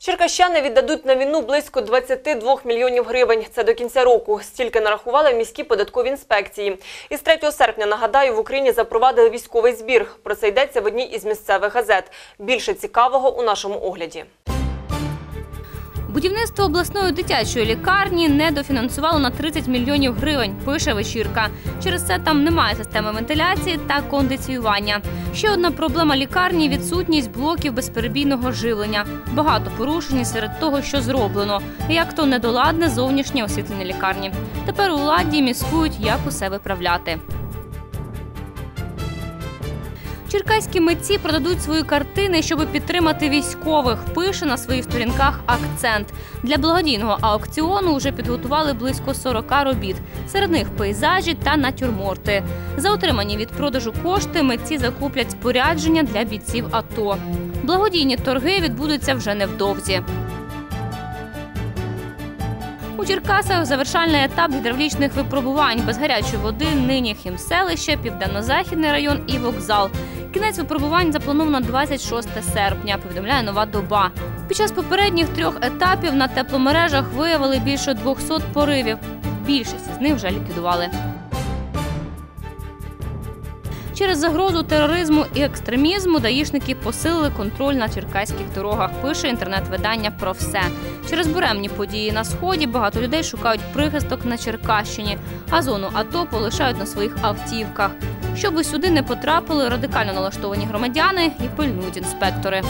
Черкащани віддадуть на війну близько 22 мільйонів гривень. Це до кінця року. Стільки нарахували в міській податковій інспекції. Із 3 серпня, нагадаю, в Україні запровадили військовий збір. Про це йдеться в одній із місцевих газет. Більше цікавого у нашому огляді. Будівництво обласної дитячої лікарні недофінансувало на 30 мільйонів гривень, пише вечірка. Через це там немає системи вентиляції та кондиціювання. Ще одна проблема лікарні відсутність блоків безперебійного живлення. Багато порушень серед того, що зроблено, як то недоладне зовнішнє освітлення лікарні. Тепер у владі міскують, як усе виправляти. Черкаські митці продадуть свої картини, щоб підтримати військових. Пише на своїх сторінках акцент. Для благодійного аукціону вже підготували близько 40 робіт. Серед них пейзажі та натюрморти. За отримані від продажу кошти митці закуплять спорядження для бійців АТО. Благодійні торги відбудуться вже невдовзі. У Черкасах завершальний етап гідравлічних випробувань без гарячої води нині хімселище, південно-західний район і вокзал. Кінець випробувань заплановано 26 серпня. Повідомляє нова доба. Під час попередніх трьох етапів на тепломережах виявили більше 200 поривів. Більшість з них вже ліквідували. Через загрозу тероризму і екстремізму даїшники посилили контроль на черкаських дорогах. Пише інтернет-видання про все. Через буремні події на сході багато людей шукають прихисток на Черкащині, а зону АТО полишають на своїх автівках. Щоби сюди не потрапили радикально налаштовані громадяни і пильнують інспектори.